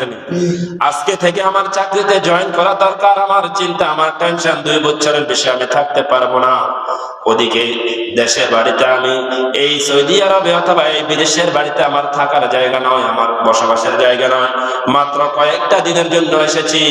আছে আজকে থেকে আমার চাকরিতে জয়েন করা দরকার, আমার চিন্তা, আমার টেনশন দুই বছরের বেশি আমি থাকতে পারব না। ওদিকে দেশের বাড়িতে আমি এই সৌদি আরবে অথবা এই বিদেশের বাড়িতে আমার থাকার জায়গা নয়, আমার বসবাসের জায়গা নয়। মাত্র কয়েকটা দিনের জন্য এসেছি।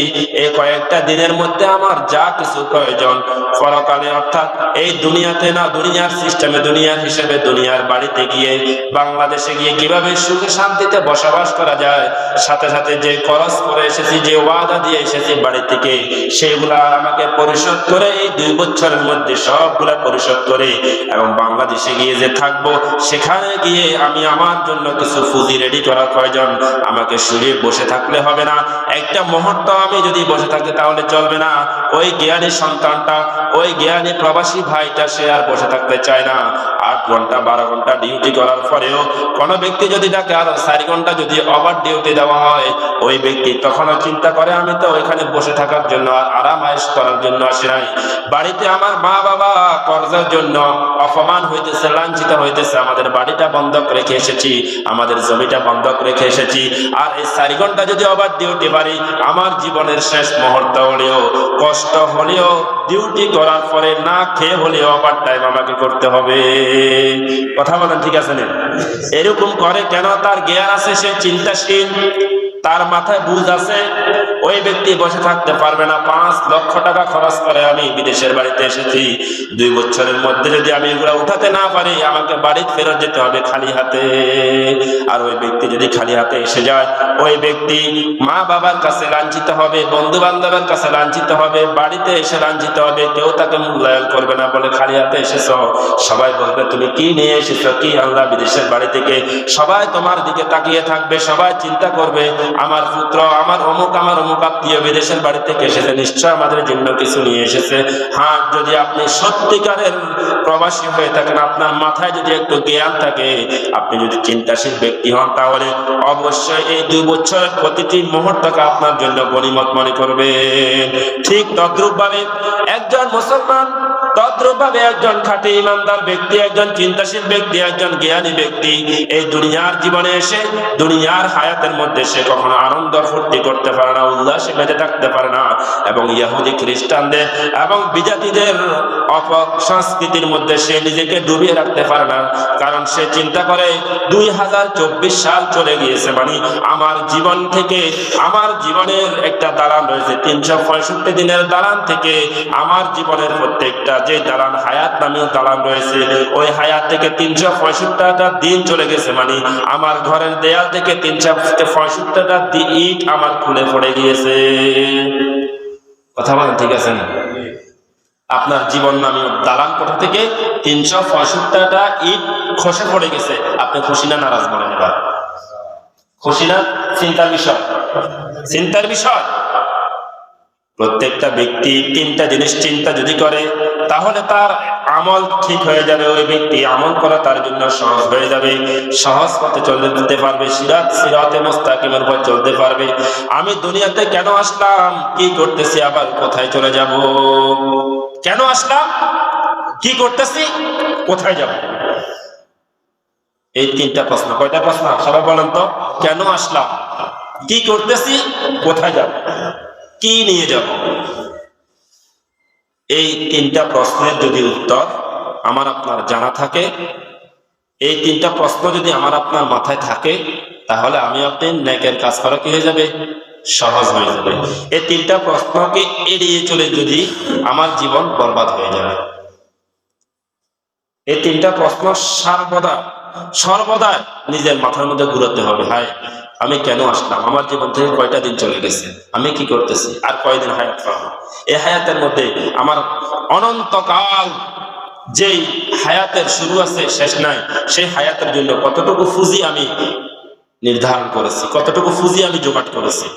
এই কয়েকটা দিনের মধ্যে আমার যা কিছু প্রয়োজন, পরকালে অর্থাৎ এই দুনিয়াতে না, দুনিয়ার সিস্টেমে দুনিয়ার হিসেবে দুনিয়ার বাড়িতে গিয়ে, বাংলাদেশে গিয়ে কীভাবে সুখে শান্তিতে বসবাস করা যায়, সাথে সাথে যে খরচ করে এসেছি, যে ওয়াদা দিয়ে এসেছি বাড়ি থেকে সেগুলা আমাকে পরিশোধ করে এই দুই বছরের মধ্যে সবগুলা পরিশোধ করে এবং বাংলাদেশে গিয়ে যে থাকব, সেখানে গিয়ে আমি আমার জন্য কিছু ফুজি রেডি করার প্রয়োজন। আমাকে শুয়ে বসে থাকলে হবে না। একটা মুহূর্ত আমি যদি বসে থাকি তাহলে চলবে না। ওই জ্ঞানী সন্তানটা ওই জ্ঞানী প্রবাসী ভাইটা সে আর বসে থাকতে চায় না। আট ঘণ্টা, বারো ঘণ্টা ডিউটি করার পরেও কোনো ব্যক্তি যদি তাকে আরও চারি ঘণ্টা যদি ওভার ডিউটি দেওয়া হয়, ওই ব্যক্তি তখনও চিন্তা করে, আমি তো ওইখানে বসে থাকার জন্য আর আরাম আয়েশ করার জন্য আসি নাই। বাড়িতে আমার মা বাবা কর্জের জন্য অপমান হইতেছে, লাঞ্ছিত হইতেছে। আমাদের বাড়িটা বন্ধক রেখে এসেছি, আমাদের জমিটা বন্ধক রেখে এসেছি। আর এই চারি ঘণ্টা যদি ওভার ডিউটি পারি, আমার জীবনের শেষ মুহূর্ত হলেও, কষ্ট হলেও ডিউটি করার পরে না খেয়ে হলে ওভার টাইম আমাকে করতে হবে। কথা বলেন, ঠিক আছে না? এরকম করে কেন? তার জ্ঞান আছে, সে চিন্তাশীল। তার মাথায় বুঝ আছে, ওই ব্যক্তি বসে থাকতে পারবে না। পাঁচ লক্ষ টাকা খরচ করে আমি বিদেশের বাড়িতে এসেছি। দুই বছরের মধ্যে যদি আমি এগুলো উঠাতে না পারি, আমাকে বাড়ি ফেরত যেতে হবে খালি হাতে। আর ওই ব্যক্তি যদি খালি হাতে এসে যায়, ওই ব্যক্তি মা বাবার কাছে লাঞ্ছিত হবে বন্ধু বান্ধবের কাছে লাঞ্ছিত হবে, বাড়িতে এসে লাঞ্ছিত হবে, কেউ তাকে মূল্যায়ন করবে না বলে খালি হাতে এসেছ। সবাই বলবে, তুমি কি নিয়ে এসেছ? কি আল্লাহ বিদেশের বাড়ি থেকে? সবাই তোমার দিকে তাকিয়ে থাকবে, সবাই চিন্তা করবে আমার পুত্র, আমার অমুক আমার অমুক আত্মীয় বিদেশের বাড়ি থেকে এসেছে, নিশ্চয় আমাদের জন্য কিছু নিয়ে এসেছে। হ্যাঁ যদি আপনি সত্যিকারের প্রবাসী হয়ে থাকেন, আপনার মাথায় যদি একটু জ্ঞান থাকে, আপনি যদি চিন্তাশীল ব্যক্তি হন, তাহলে অবশ্যই এই দুই বছরের প্রতিটি মুহূর্তকে আপনার জন্য গণিমত মনে করবে ঠিক তদ্রুপ ভাবে একজন মুসলমান তদ্রুপ ভাবে একজন খাঁটি ইমানদার ব্যক্তি, একজন চিন্তাশীল ব্যক্তি, একজন জ্ঞানী ব্যক্তি এই দুনিয়ার জীবনে এসে, দুনিয়ার হায়াতের মধ্যে সে কখনো আনন্দ ফুর্তি করতে পারে না, উল্লাসে মেতে থাকতে পারে না এবং খ্রিস্টানদের এবং বিজাতিদের অপসংস্কৃতির মধ্যে সে নিজেকে ডুবিয়ে রাখতে পারে না। কারণ সে চিন্তা করে, দুই হাজার চব্বিশ সাল চলে গিয়েছে মানে আমার জীবন থেকে, আমার জীবনের একটা দালান রয়েছে। তিনশো পঁয়ষট্টি দিনের দালান থেকে আমার জীবনের প্রত্যেকটা যে দালান হায়াত নামীয় দালান রয়েছে, ওই হায়াত থেকে তিনশো পঁয়ষট্টিটা দিন চলে গেছে মানে আমার ঘরের দেয়াল থেকে তিনশো পঁয়ষট্টিটা ইট আমার খুলে পড়ে গিয়েছে। কথা বলেন, ঠিক আছে না? আপনার জীবন নামীয় দালান কোঠা থেকে তিনশো পঁয়ষট্টিটা ইট খসে পড়ে গেছে। আপনি খুশি না নারাজ বলেন এবার খুশি না? চিন্তার বিষয়। চিন্তার বিষয়। প্রত্যেকটা ব্যক্তি তিনটা জিনিস চিন্তা যদি করে তাহলে তার আমল ঠিক হয়ে যাবে, ওই ব্যক্তি আমল করা তার জন্য সহজ হয়ে যাবে। সহজ পথে চলতে পারবে, সিরাত, সিরাতে মোস্তাকিমের উপর চলতে পারবে। আমি দুনিয়াতে কেন আসলাম? কি করতেছি? আবার কোথায় চলে যাব? কেন আসলাম? কি করতেছি? কোথায় যাব? এই তিনটা প্রশ্ন। কয়টা প্রশ্ন? সবাই বলেন তো। কেন আসলাম? কি করতেছি? কোথায় যাব? কি নিয়ে যাব? এই তিনটা প্রশ্নের যদি উত্তর আমার আপনার জানা থাকে, এই তিনটা প্রশ্ন যদি আমার আপনার মাথায় থাকে, তাহলে আমি আপনি ন্যাকের কাজ করা কি হয়ে যাবে? সহজ হয়ে যাবে। এই তিনটা প্রশ্নকে এড়িয়ে চলে যদি আমার জীবন বরবাদ হয়ে যাবে এই তিনটা প্রশ্ন সর্বদা সর্বদা নিজের মাথার মধ্যে ঘুরাতে হবে, হায়, আমি কেন আসলাম? আমার জীবন থেকে কয়টা দিন চলে গেছে? আমি কি করতেছি? আর কয়দিন হায়াত পাবো? এই হায়াতের মধ্যে আমার অনন্তকাল যেই হায়াতের শুরু আছে, শেষ নাই, সেই হায়াতের জন্য কতটুকু ফুজি আমি নির্ধারণ করেছি, কতটুকু ফুজি আমি জোগাড় করেছি?